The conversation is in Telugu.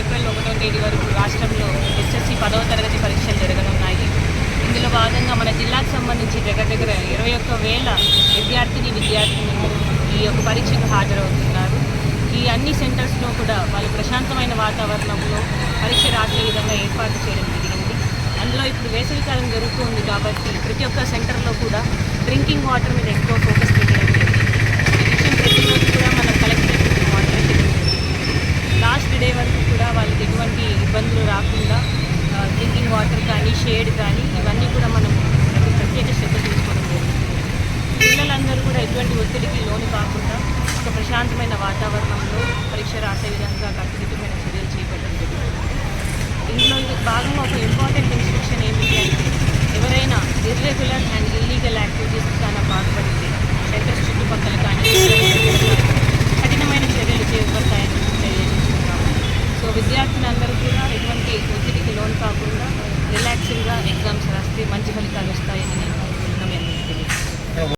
ఏప్రిల్ ఒకటో తేదీ వరకు రాష్ట్రంలో ఎస్ఎస్సి పదవ తరగతి పరీక్షలు జరగనున్నాయి. ఇందులో భాగంగా మన జిల్లాకు సంబంధించి దగ్గర దగ్గర ఇరవై ఒక్క వేల విద్యార్థిని విద్యార్థినులు ఈ యొక్క పరీక్షకు హాజరవుతున్నారు. ఈ అన్ని సెంటర్స్లో కూడా వాళ్ళు ప్రశాంతమైన వాతావరణంలో పరీక్ష రాసే విధంగా ఏర్పాటు చేయడం జరిగింది. అందులో ఇప్పుడు వేసవికాలం జరుగుతుంది కాబట్టి ప్రతి ఒక్క సెంటర్లో కూడా డ్రింకింగ్ వాటర్ మీద ఎక్కువ ఫోకస్ పెట్టడం జరిగింది ఈ విషయం ప్రతిరోజు కూడా మనం కలెక్టరేట్ మానిటర్ చేయడం జరిగింది లాస్ట్ డే వరకు కూడా వాళ్ళకి ఎటువంటి ఇబ్బందులు రాకుండా డ్రింకింగ్ వాటర్ కానీ షేడ్ కానీ ఇవన్నీ కూడా మనం ప్రత్యేక శ్రద్ధ తీసుకోవడం జరుగుతుంది పిల్లలందరూ కూడా ఎటువంటి ఒత్తిడికి లోను కాకుండా ఒక ప్రశాంతమైన వాతావరణంలో పరీక్ష రాసే విధంగా కట్టుదిట్టమైన చర్యలు చేపట్టడం జరుగుతుంది ఇందులో ఇది భాగంగా ఒక ఇంపార్టెంట్ ఇన్స్ట్రక్షన్ ఏమిటి అంటే ఎవరైనా ఇర్రెగ్యులర్ అండ్ ఇల్లీగల్ యాక్టివిటీస్ చాలా బాధపడితే సెంటర్స్ చుట్టుపక్కల కానీ కఠినమైన చర్యలు చేపడతాయని తెలియజేస్తున్నాము. సో విద్యార్థులందరూ కూడా ఎటువంటి ఒత్తిడికి లోన్ కాకుండా రిలాక్స్డ్గా ఎగ్జామ్స్ రాస్తే మంచి ఫలితాలు వస్తాయని